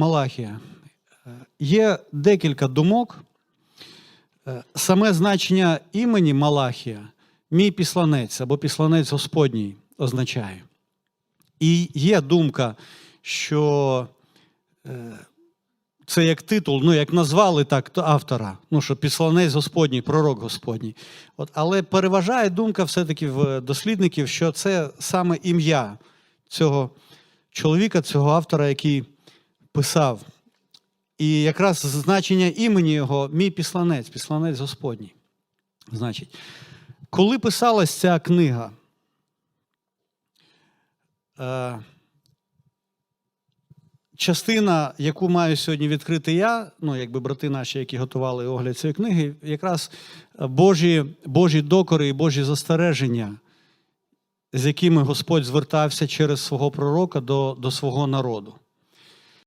Малахія. Є декілька думок. Е, Саме значення імені Малахія мій післанець або післанець Господній означає. І є думка, що е, це як титул, ну як назвали так автора, ну що післанець Господній, пророк Господній. От, але переважає думка все-таки в дослідників, що це саме ім'я цього чоловіка, цього автора, який писав. І якраз значення імені його мій післанець, післанець Господній. Значить, коли писалась ця книга, е, частина, яку маю сьогодні відкрити я, ну, якби брати наші, які готували огляд цієї книги, якраз Божі, Божі докори і Божі застереження, з якими Господь звертався через свого пророка до, до свого народу.